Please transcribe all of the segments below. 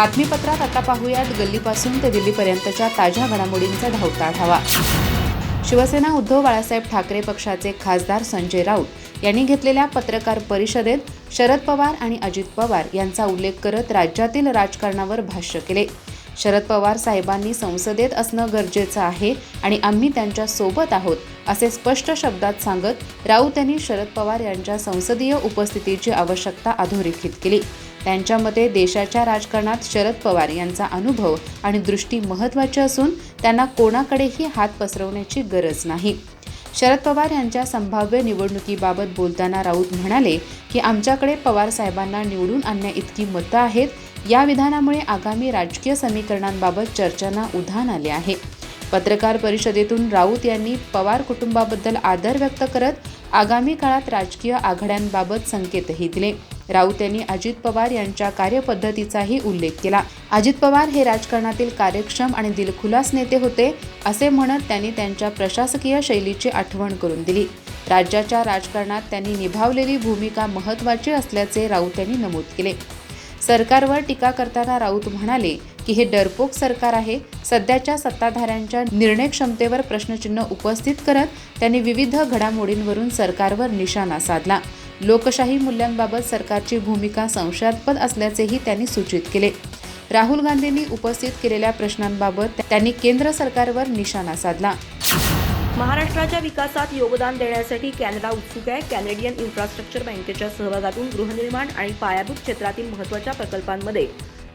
बातमीपत्रात आता पाहूयात. गल्लीपासून ते दिल्लीपर्यंतच्या ताज्या घडामोडींचा धावता आढावा. शिवसेना उद्धव बाळासाहेब ठाकरे पक्षाचे खासदार संजय राऊत यांनी घेतलेल्या पत्रकार परिषदेत शरद पवार आणि अजित पवार यांचा उल्लेख करत राज्यातील राजकारणावर भाष्य केले. शरद पवार साहेबांनी संसदेत असणं गरजेचं आहे आणि आम्ही त्यांच्यासोबत आहोत असे स्पष्ट शब्दात सांगत राऊत यांनी शरद पवार यांच्या संसदीय उपस्थितीची आवश्यकता अधोरेखित केली. त्यांच्या मते देशाच्या राजकारणात शरद पवार यांचा अनुभव आणि दृष्टी महत्त्वाची असून त्यांना कोणाकडेही हात पसरवण्याची गरज नाही. शरद पवार यांच्या संभाव्य निवडणुकीबाबत बोलताना राऊत म्हणाले की आमच्याकडे पवार साहेबांना निवडून आणण्या इतकी मतं आहेत. या विधानामुळे आगामी राजकीय समीकरणांबाबत चर्चांना उधाण आले आहे. पत्रकार परिषदेतून राऊत यांनी पवार कुटुंबाबद्दल आदर व्यक्त करत आगामी काळात राजकीय आघाड्यांबाबत संकेतही दिले. राऊत यांनी अजित पवार यांच्या कार्यपद्धतीचाही उल्लेख केला. अजित पवार हे राजकारणातील कार्यक्षम आणि दिलखुलास नेते होते असे म्हणत त्यांनी त्यांच्या प्रशासकीय शैलीची आठवण करून दिली. राज्याच्या राजकारणात त्यांनी निभावलेली भूमिका महत्त्वाची असल्याचे राऊत यांनी नमूद केले. सरकारवर टीका करताना राऊत म्हणाले की हे डरपोक सरकार आहे. सध्याच्या सत्ताधाऱ्यांच्या निर्णय क्षमतेवर प्रश्नचिन्ह उपस्थित करत त्यांनी विविध घडामोडींवरून सरकारवर निशाणा साधला. लोकशाही मूल्यांबाबत सरकारची भूमिका संशयास्पद असल्याचेही त्यांनी सूचित केले. राहुल गांधींनी उपस्थित केलेल्या प्रश्नांबाबत त्यांनी केंद्र सरकारवर निशाणा साधला. महाराष्ट्राच्या विकासात योगदान देण्यासाठी कॅनडा उत्सुक आहे. कॅनेडियन इन्फ्रास्ट्रक्चर बँकेच्या सहभागातून गृहनिर्माण आणि पायाभूत क्षेत्रातील महत्त्वाच्या प्रकल्पांमध्ये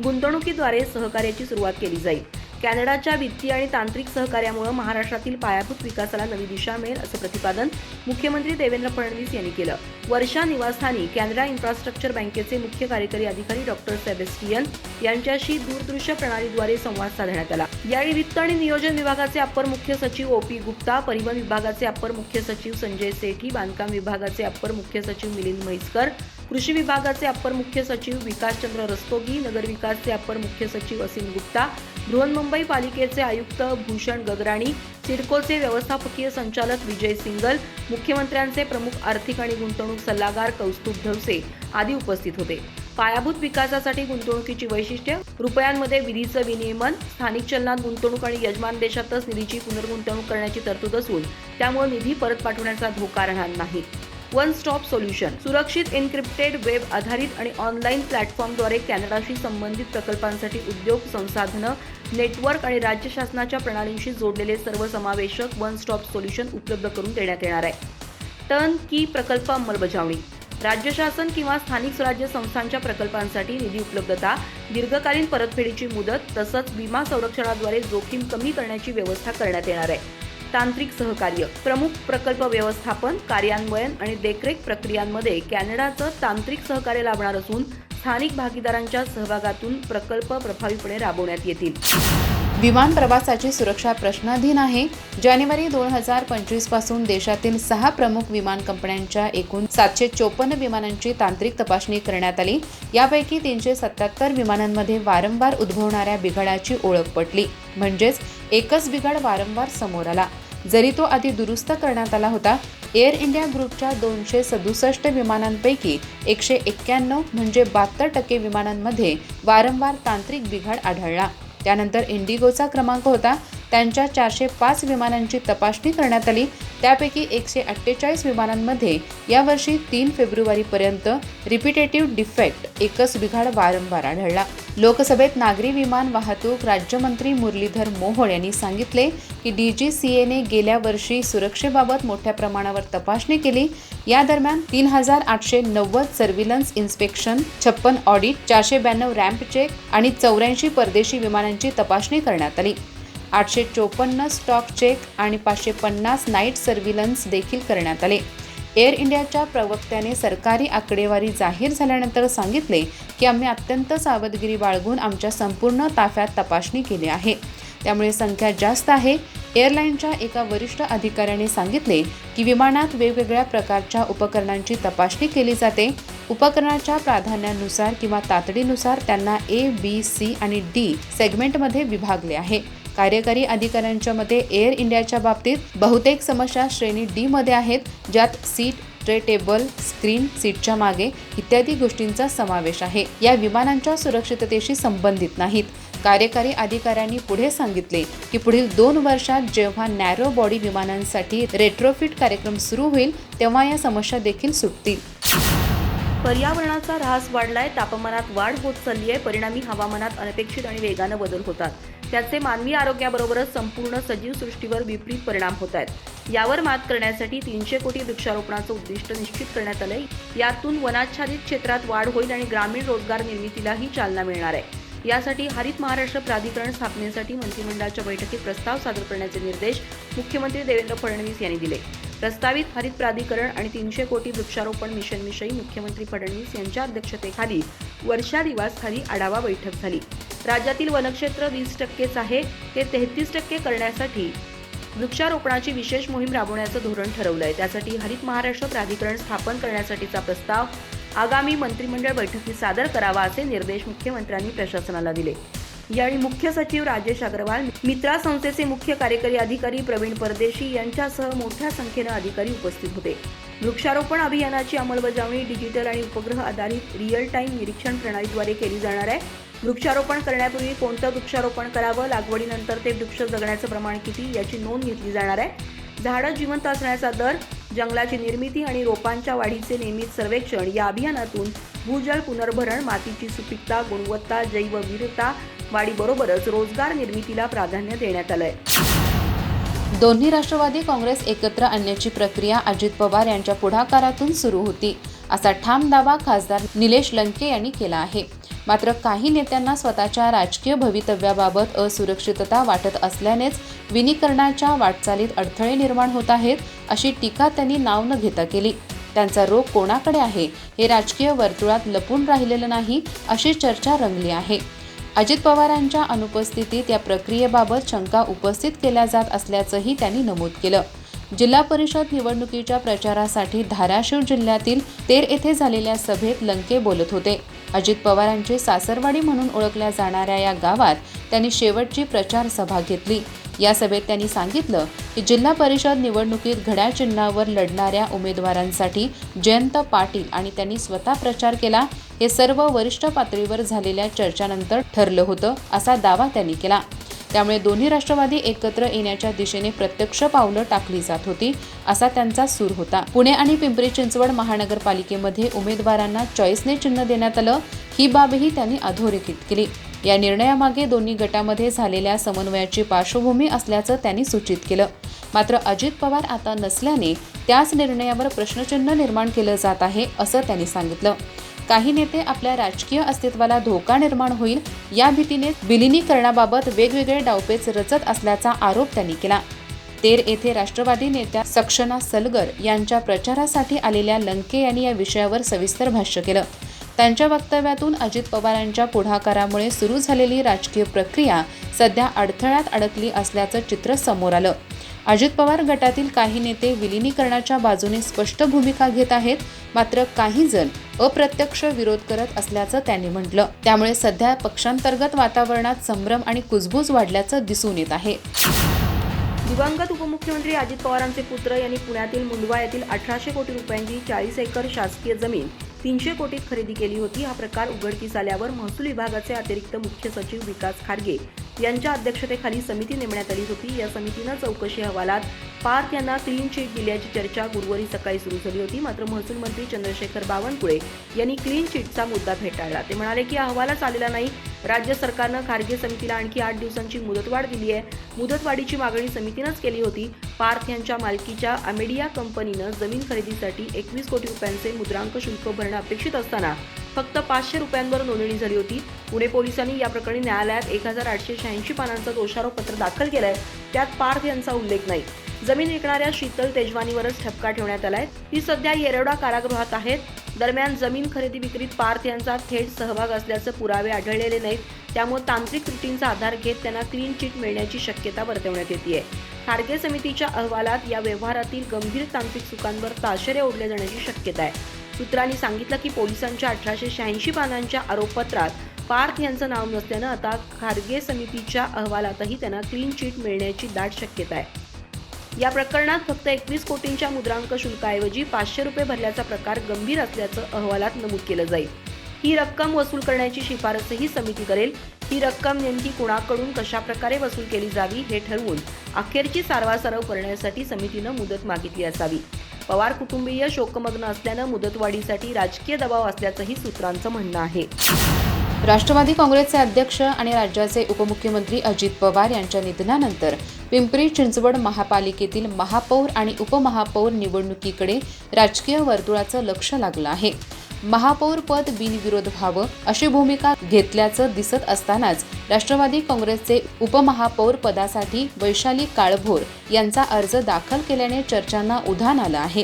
गुंतवणुकीद्वारे सहकार्याची सुरुवात केली जाईल. कॅनडाच्या वित्तीय आणि तांत्रिक सहकार्यामुळे महाराष्ट्रातील पायाभूत विकासाला नवी दिशा मिळेल असं प्रतिपादन मुख्यमंत्री देवेंद्र फडणवीस यांनी केलं. वर्षा निवासस्थानी कॅनडा इन्फ्रास्ट्रक्चर बँकेचे मुख्य कार्यकारी अधिकारी डॉक्टर सेबेस्टियन यांच्याशी दूरदृश्य प्रणालीद्वारे संवाद साधण्यात आला. यावेळी वित्त आणि नियोजन विभागाचे अप्पर मुख्य सचिव ओ पी गुप्ता परिवहन विभागाचे अप्पर मुख्य सचिव संजय सेठी बांधकाम विभागाचे अप्पर मुख्य सचिव मिलिंद म्हैसकर कृषी विभागाचे अप्पर मुख्य सचिव विकासचंद्र रस्तोगी नगर विकासचे अप्पर मुख्य सचिव असीम गुप्ता बृहन्मुंबई पालिकेचे आयुक्त भूषण गगराणी सिडकोचे व्यवस्थापकीय संचालक विजय सिंगल मुख्यमंत्र्यांचे प्रमुख आर्थिक आणि गुंतवणूक सल्लागार कौस्तुभ धवसे आदी उपस्थित होते. पायाभूत विकासासाठी गुंतवणुकीची वैशिष्ट्य रुपयांमध्ये विधीचं विनियमन स्थानिक चलनात गुंतवणूक आणि यजमान देशातच निधीची पुनर्गुंतवणूक करण्याची तरतूद असून त्यामुळे निधी परत पाठवण्याचा धोका राहणार नाही. One stop solution. सुरक्षित इन्क्रिप्टेड वेब आधारित आणि ऑनलाईन प्लॅटफॉर्मद्वारे कॅनडाशी संबंधित प्रकल्पांसाठी उद्योग संसाधनं नेटवर्क आणि राज्य शासनाच्या प्रणालींशी जोडलेले सर्वसमावेशक वन स्टॉप सोल्युशन उपलब्ध करून देण्यात येणार आहे. टर्न की प्रकल्प अंमलबजावणी. राज्य शासन किंवा स्थानिक स्वराज्य संस्थांच्या प्रकल्पांसाठी निधी उपलब्धता दीर्घकालीन परतफेडीची मुदत तसंच विमा संरक्षणाद्वारे जोखीम कमी करण्याची व्यवस्था करण्यात येणार आहे. तांत्रिक सहकार्य प्रमुख प्रकल्प व्यवस्थापन कार्यान्वयन आणि देखरेख प्रक्रियांमध्ये कॅनडाचं तांत्रिक सहकार्य लाभणार असून स्थानिक भागीदारांच्या सहभागातून प्रकल्प प्रभावीपणे राबवण्यात येतील. विमान प्रवासाची सुरक्षा प्रश्नाधीन आहे. जानेवारी दोन हजार पंचवीसपासून देशातील सहा प्रमुख विमान कंपन्यांच्या एकूण सातशे चोपन्न विमानांची तांत्रिक तपासणी करण्यात आली. यापैकी तीनशे सत्याहत्तर विमानांमध्ये वारंवार उद्भवणाऱ्या बिघाडाची ओळख पटली. म्हणजेच एकच बिघाड वारंवार समोर आला. जरी तो आधी दुरुस्त करण्यात आला होता एअर इंडिया ग्रुपच्या दोनशे सदुसष्ट विमानांपैकी एकशे एक्क्याण्णव म्हणजे बहात्तर टक्के विमानांमध्ये वारंवार तांत्रिक बिघाड आढळला. त्यानंतर इंडिगोचा क्रमांक होता. त्यांच्या चारशे पाच विमानांची तपासणी करण्यात आली. त्यापैकी एकशे अठ्ठेचाळीस विमानांमध्ये यावर्षी तीन फेब्रुवारीपर्यंत रिपिटेटिव्ह डिफेक्ट एकच बिघाड वारंवार आढळला. लोकसभेत नागरी विमान वाहतूक राज्यमंत्री मुरलीधर मोहोळ यांनी सांगितले की डी जी सी एने गेल्या वर्षी सुरक्षेबाबत मोठ्या प्रमाणावर तपासणी केली. या दरम्यान तीन हजार आठशे नव्वद सर्व्हिलन्स इन्स्पेक्शन छप्पन ऑडिट चारशे ब्याण्णव रॅम्प चेक आणि चौऱ्याऐंशी परदेशी विमानांची तपासणी करण्यात आली. आठशे चोपन्न स्टॉक चेक आणि पाचशे पन्नास नाईट सर्व्हिलन्स देखील करण्यात आले. एअर इंडियाच्या प्रवक्त्याने सरकारी आकडेवारी जाहीर झाल्यानंतर सांगितले की आम्ही अत्यंत सावधगिरी बाळगून आमच्या संपूर्ण ताफ्यात तपासणी केली आहे. त्यामुळे संख्या जास्त आहे. एअरलाईनच्या एका वरिष्ठ अधिकाऱ्याने सांगितले की विमानात वेगवेगळ्या प्रकारच्या उपकरणांची तपासणी केली जाते. उपकरणाच्या प्राधान्यानुसार किंवा तातडीनुसार त्यांना ए बी सी आणि डी सेगमेंटमध्ये विभागले आहे. कार्यकारी अधिकाऱ्यांच्या मते एअर इंडियाच्या बाबतीत बहुतेक समस्या श्रेणी डी मध्ये आहेत ज्यात सीट ट्रे टेबल स्क्रीन सीटच्या मागे इत्यादी गोष्टींचा समावेश आहे. या विमानांच्या सुरक्षिततेशी संबंधित नाहीत. कार्यकारी अधिकाऱ्यांनी पुढे सांगितले की पुढील दोन वर्षात जेव्हा नॅरो बॉडी विमानांसाठी रेट्रोफिट कार्यक्रम सुरू होईल तेव्हा या समस्या देखील सुटतील. पर्यावरणाचा ऱ्हास वाढलाय तापमानात वाढ होत चालली आहे परिणामी हवामानात अनपेक्षित आणि वेगानं बदल होतात. त्याचे मानवी आरोग्याबरोबरच संपूर्ण सजीव सृष्टीवर विपरीत परिणाम होत आहेत. यावर मात करण्यासाठी तीनशे कोटी वृक्षारोपणाचं उद्दिष्ट निश्चित करण्यात आलंय. यातून वनाच्छादित क्षेत्रात वाढ होईल आणि ग्रामीण रोजगार निर्मितीलाही चालना मिळणार आहे. यासाठी हरित महाराष्ट्र प्राधिकरण स्थापनेसाठी मंत्रिमंडळाच्या बैठकीत प्रस्ताव सादर करण्याचे निर्देश मुख्यमंत्री देवेंद्र फडणवीस यांनी दिले. प्रस्तावित हरित प्राधिकरण आणि तीनशे कोटी वृक्षारोपण मिशनविषयी मुख्यमंत्री फडणवीस यांच्या अध्यक्षतेखाली वर्षा खाली आढावा बैठक झाली. राज्यातील वनक्षेत्र वीस टक्केच आहे. ते तेहतीस टक्के करण्यासाठी वृक्षारोपणाची विशेष मोहीम राबवण्याचं धोरण ठरवलं आहे त्यासाठी हरित महाराष्ट्र प्राधिकरण स्थापन करण्यासाठीचा प्रस्ताव आगामी मंत्रिमंडळ बैठकीत सादर करावा असे निर्देश मुख्यमंत्र्यांनी प्रशासनाला दिले. यावेळी मुख्य सचिव राजेश अग्रवाल मित्रा संस्थेचे मुख्य कार्यकारी अधिकारी प्रवीण परदेशी यांच्यासह मोठ्या संख्येनं अधिकारी उपस्थित होते. वृक्षारोपण अभियानाची अंमलबजावणी डिजिटल आणि उपग्रह आधारित रिअल टाईम निरीक्षण प्रणालीद्वारे केली जाणार आहे. वृक्षारोपण करण्यापूर्वी कोणतं वृक्षारोपण करावं लागवडीनंतर ते वृक्ष जगण्याचं प्रमाण किती याची नोंद घेतली जाणार आहे. झाडं जिवंत असण्याचा दर जंगलाची निर्मिती आणि रोपांच्या वाढीचे नियमित सर्वेक्षण या अभियानातून भूजल पुनर्भरण मातीची सुपीकता गुणवत्ता जैवविविधता वाढीबरोबरच रोजगार निर्मितीला प्राधान्य देण्यात आलंय. दोन्ही राष्ट्रवादी काँग्रेस एकत्र आणण्याची प्रक्रिया अजित पवार यांच्या पुढाकारातून सुरू होती असा ठाम दावा खासदार निलेश लंके यांनी केला आहे. मात्र काही नेत्यांना स्वतःच्या राजकीय भवितव्याबाबत असुरक्षितता वाटत असल्यानेच विनीकरणाच्या वाटचालीत अडथळे निर्माण होत आहेत अशी टीका त्यांनी नाव न घेता केली. त्यांचा रोग कोणाकडे आहे हे राजकीय वर्तुळात लपून राहिलेलं नाही अशी चर्चा रंगली आहे. अजित पवारांच्या अनुपस्थितीत या प्रक्रियेबाबत शंका उपस्थित केल्या जात असल्याचंही त्यांनी नमूद केलं. जिल्हा परिषद निवडणुकीच्या प्रचारासाठी धाराशिव जिल्ह्यातील तेर येथे झालेल्या सभेत लंके बोलत होते. अजित पवारांची सासरवाडी म्हणून ओळखल्या जाणाऱ्या या गावात त्यांनी शेवटची प्रचार सभा घेतली. या सभेत त्यांनी सांगितलं की जिल्हा परिषद निवडणुकीत घड्या चिन्हावर लढणाऱ्या उमेदवारांसाठी जयंत पाटील आणि त्यांनी स्वतः प्रचार केला. हे सर्व वरिष्ठ पातळीवर झालेल्या चर्चानंतर ठरलं होतं असा दावा त्यांनी केला. त्यामुळे दोन्ही राष्ट्रवादी एकत्र येण्याच्या दिशेने प्रत्यक्ष पावलं टाकली जात होती असा त्यांचा सूर होता. पुणे आणि पिंपरी चिंचवड महानगरपालिकेमध्ये उमेदवारांना चॉईसने चिन्ह देण्यात आलं ही बाबही त्यांनी अधोरेखित केली. या निर्णयामागे दोन्ही गटामध्ये झालेल्या समन्वयाची पार्श्वभूमी असल्याचं त्यांनी सूचित केलं. मात्र अजित पवार आता नसल्याने त्याच निर्णयावर प्रश्नचिन्ह निर्माण केलं जात आहे असं त्यांनी सांगितलं. काही नेते आपल्या राजकीय अस्तित्वाला धोका निर्माण होईल या भीतीने विलिनीकरणाबाबत वेगवेगळे डावपेच रचत असल्याचा आरोप त्यांनी केला. तेर येथे राष्ट्रवादी नेत्या सक्षना सलगर यांच्या प्रचारासाठी आलेल्या लंके यांनी या विषयावर सविस्तर भाष्य केलं. त्यांच्या वक्तव्यातून अजित पवारांच्या पुढाकारामुळे सुरू झालेली राजकीय प्रक्रिया सध्या अडथळ्यात अडकली असल्याचं चित्र समोर आलं. अजित पवार गटातील काही नेते विलिनीकरणाच्या बाजूने स्पष्ट भूमिका घेत आहेत मात्र काही जण अप्रत्यक्ष विरोध करत असल्याचं त्यांनी म्हटलं. त्यामुळे सध्या पक्षांतर्गत वातावरणात संभ्रम आणि कुजबूज वाढल्याचं दिसून येत आहे. दिवंगत उपमुख्यमंत्री अजित पवारांचे पुत्र यांनी पुण्यातील मुंडवा येथील अठराशे कोटी रुपयांची चाळीस एकर शासकीय जमीन तीनशे कोटीत खरेदी केली होती. हा प्रकार उघडकीस आल्यावर महसूल विभागाचे अतिरिक्त मुख्य सचिव विकास खारगे यांच्या अध्यक्षतेखाली समिती नेमण्यात आली होती. या समितीनं चौकशी अहवालात पार्थ यांना क्लीन चिट दिल्याची चर्चा गुरुवारी सकाळी सुरू झाली होती. मात्र महसूल मंत्री चंद्रशेखर बावनकुळे यांनी क्लीन चिटचा मुद्दा फेटाळला. ते म्हणाले की अहवालच आलेला नाही. राज्य सरकारनं खारगे समितीला आणखी आठ दिवसांची मुदतवाढ दिली आहे. मुदतवाढीची मागणी समितीनंच केली होती. पार्थ यांच्या मालकीच्या अमेडिया कंपनीनं जमीन खरेदीसाठी एकवीस कोटी रुपयांचे मुद्रांक शुल्क भरणं अपेक्षित असताना फक्त पाचशे रुपयांवर नोंदणी झाली होती. पुणे पोलिसांनी या प्रकरणी न्यायालयात एक हजार आठशे शहाऐंशी पानांचं दोषारोपपत्र दाखल केलंय. त्यात पार्थ यांचा उल्लेख नाही. जमीन विकणाऱ्या शीतल तेजवानीवरच ठपका ठेवण्यात आलाय. ती सध्या येरवडा कारागृहात आहेत. दरम्यान जमीन खरेदी विक्रीत पार्थ यांचा थेट सहभाग असल्याचे पुरावे आढळलेले नाहीत. त्यामुळे तांत्रिक त्रुटींचा आधार घेत त्यांना क्लीन चिट मिळण्याची शक्यता वर्तवण्यात येते खारगे समितीच्या अहवालात या व्यवहारातील गंभीर तांत्रिक चुकांवर ताशेरे ओढले जाण्याची शक्यता आहे. सूत्रांनी सांगितलं की पोलिसांच्या अठराशे शहाऐंशी पानांच्या आरोपपत्रात पार्थ यांचं नाव नसल्यानं आता खारगे समितीच्या अहवालातही त्यांना क्लीन चिट मिळण्याची दाट शक्यता आहे. या प्रकरणात फक्त एकवीस कोटींच्या मुद्रांक शुल्काऐवजी पाचशे रुपये भरल्याचा प्रकार गंभीर असल्याचं अहवालात नमूद केलं जाईल. ही रक्कम वसूल करण्याची शिफारसही समिती करेल. ही रक्कम नेमकी कुणाकडून कशा प्रकारे वसूल केली जावी हे ठरवून अखेरची सारवासारव करण्यासाठी समितीनं मुदत मागितली असावी. पवार कुटुंबीय शोकमग्न असल्यानं मुदतवाढीसाठी राजकीय दबाव असल्याचंही सूत्रांचं म्हणणं आहे. राष्ट्रवादी काँग्रेसचे अध्यक्ष आणि राज्याचे उपमुख्यमंत्री अजित पवार यांच्या निधनानंतर पिंपरी चिंचवड महापालिकेतील महापौर आणि उपमहापौर निवडणुकीकडे राजकीय वर्तुळाचं लक्ष लागलं आहे. महापौर पद बिनविरोध व्हावं अशी भूमिका घेतल्याचं दिसत असतानाच राष्ट्रवादी काँग्रेसचे उपमहापौर पदासाठी वैशाली काळभोर यांचा अर्ज दाखल केल्याने चर्चांना उधाण आलं आहे.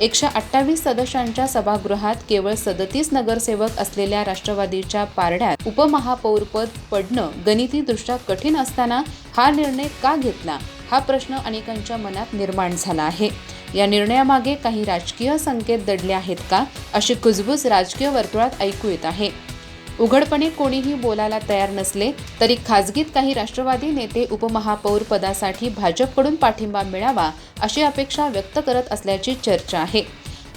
एकशे अठ्ठावीस सदस्यांच्या सभागृहात केवळ सदतीस नगरसेवक असलेल्या राष्ट्रवादीच्या पारड्यात उपमहापौरपद पडणं गणितीदृष्ट्या कठीण असताना हा निर्णय का घेतला? हा प्रश्न अनेकांच्या मनात निर्माण झाला आहे. या निर्णयामागे काही राजकीय संकेत दडले आहेत का? अशी कुजबूज राजकीय वर्तुळात ऐकू येत आहे. उघडपणे कोणीही बोलायला तयार नसले तरी खासगीत काही राष्ट्रवादी नेते उपमहापौर पदासाठी भाजपकडून पाठिंबा मिळावा अशी अपेक्षा व्यक्त करत असल्याची चर्चा आहे.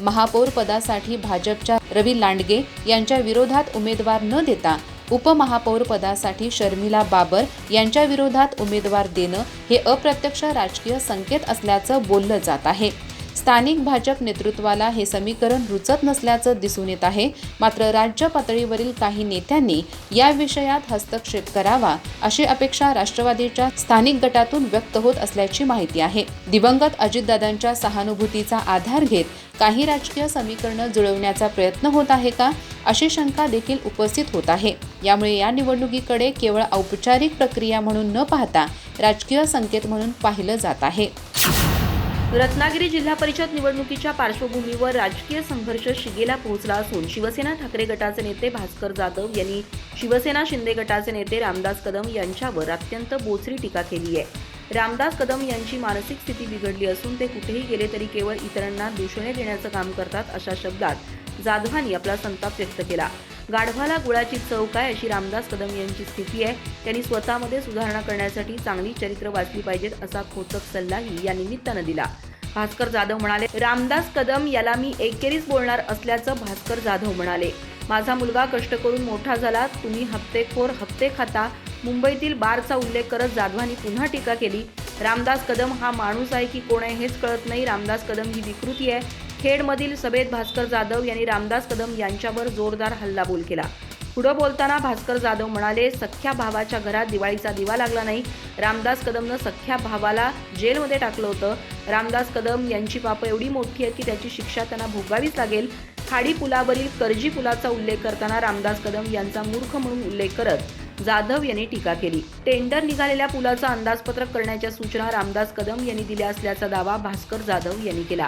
महापौर पदासाठी भाजपच्या रवी लांडगे यांच्या विरोधात उमेदवार न देता उपमहापौर पदासाठी शर्मिला बाबर यांच्या विरोधात उमेदवार देणं हे अप्रत्यक्ष राजकीय संकेत असल्याचं बोललं जात आहे. स्थानिक भाजप नेतृत्वाला हे समीकरण रुचत नसल्याचं दिसून येत आहे. मात्र राज्य पातळीवरील काही नेत्यांनी या विषयात हस्तक्षेप करावा अशी अपेक्षा राष्ट्रवादीच्या स्थानिक गटातून व्यक्त होत असल्याची माहिती आहे. दिवंगत अजितदादांच्या सहानुभूतीचा आधार घेत काही राजकीय समीकरणं जुळवण्याचा प्रयत्न होत आहे का अशी शंका देखील उपस्थित होत आहे. यामुळे या निवडणुकीकडे केवळ औपचारिक प्रक्रिया म्हणून न पाहता राजकीय संकेत म्हणून पाहिलं जात आहे. रत्नागिरी जिल्हा परिषद निवडणुकीच्या पार्श्वभूमीवर राजकीय संघर्ष शिगेला पोहोचला असून शिवसेना ठाकरे गटाचे नेते भास्कर जाधव यांनी शिवसेना शिंदे गटाचे नेते रामदास कदम यांच्यावर अत्यंत बोचरी टीका केली आहे. रामदास कदम यांची मानसिक स्थिती बिघडली असून ते कुठेही गेले तरी केवळ इतरांना दूषणे देण्याचं काम करतात अशा शब्दात जाधवांनी आपला संताप व्यक्त केला. गाढवाला गुळाची चव काय अशी रामदास कदम यांची स्थिती आहे? त्यांनी स्वतःमध्ये सुधारणा करण्यासाठी चांगली चरित्र वाचली पाहिजेत असा खोचक सल्लाही या निमित्तानं दिला. भास्कर जाधव म्हणाले रामदास कदम याला मी एकेरीच बोलणार असल्याचं भास्कर जाधव म्हणाले. माझा मुलगा कष्ट करून मोठा झाला तुम्ही हप्तेखोर हप्ते खाता. मुंबईतील बारचा उल्लेख करत जाधवांनी पुन्हा टीका केली. रामदास कदम हा माणूस आहे की कोण आहे हेच कळत नाही. रामदास कदम ही विकृती आहे. खेडमधील सभेत भास्कर जाधव यांनी रामदास कदम यांच्यावर जोरदार हल्लाबोल केला. पुढं बोलताना भास्कर जाधव म्हणाले सख्ख्या भावाच्या घरात दिवाळीचा दिवा लागला नाही. रामदास कदमनं सख्ख्या भावाला जेलमध्ये टाकलं होतं. रामदास कदम यांची पापं एवढी मोठी आहेत की त्याची शिक्षा त्यांना भोगावीच लागेल. खाडी पुलावरील करजी पुलाचा उल्लेख करताना रामदास कदम यांचा मूर्ख म्हणून उल्लेख करत जाधव यांनी टीका केली. टेंडर निघालेल्या पुलाचं अंदाजपत्रक करण्याच्या सूचना रामदास कदम यांनी दिल्या असल्याचा दावा भास्कर जाधव यांनी केला.